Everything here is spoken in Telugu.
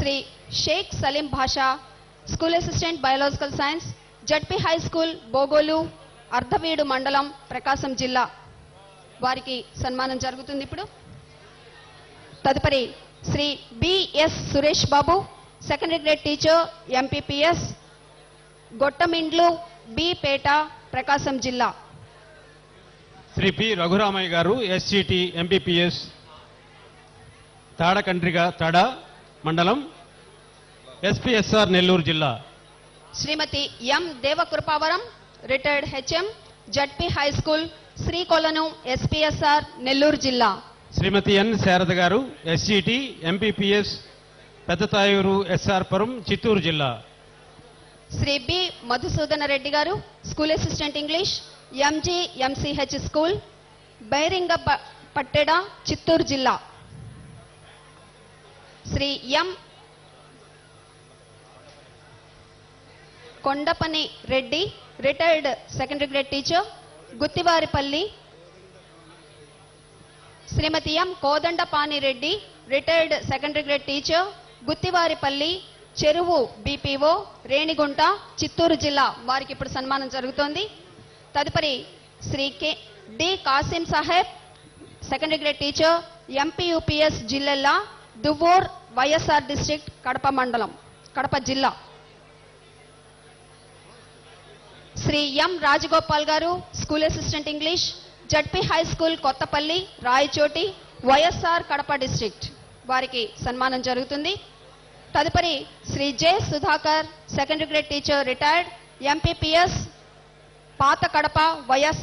Shri Sheikh Saleem Basha school assistant biological science ZP high school Bogolu Ardhaveedu మండలం ప్రకాశం జిల్లా. వారికి సన్మానం జరుగుతుంది ఇప్పుడు. తదుపరి Shri BS Suresh Babu secondary grade teacher MPPS Gottamindlu B Peta Prakasam జిల్లా. శ్రీ పి రఘురామయ్య గారు ఎస్సిటి ఎంపీపీఎస్ తాడకండ్రిగా తాడ మండలం ఎస్పీఎస్ఆర్ నెల్లూరు జిల్లా. Shrimati M Devakrupavaram retired HM ZP high school Srikolanu SPSR Nellore జిల్లా. Shrimati N Sarada garu SCT MPPS Peddatayuru SR Puram Chittoor జిల్లా. Shri B Madhusudana Reddy garu school assistant English MG MCH school Bairinga Patteda Chittoor జిల్లా. Sri M Kondapani Reddy retired secondary grade teacher Guttivaripalli Srimathi M Kodandapani Reddy retired secondary grade teacher Guttivaripalli చెరువు బీపీఓ రేణిగుంట చిత్తూరు జిల్లా వారికి ఇప్పుడు సన్మానం జరుగుతోంది. తదుపరి Sri K D Kasim Sahib secondary grade teacher MPUPS Jillella Duvvur YSR district Kadapa మండలం కడప జిల్లా. Sri M Rajagopal garu school assistant English ZP high school Kothapalli Rayachoti YSR Kadapa district. వారికి సన్మానం జరుగుతుంది. తదుపరి Sri J Sudhakar secondary grade teacher retired MPPS పాత కడప వైఎస్ఆర్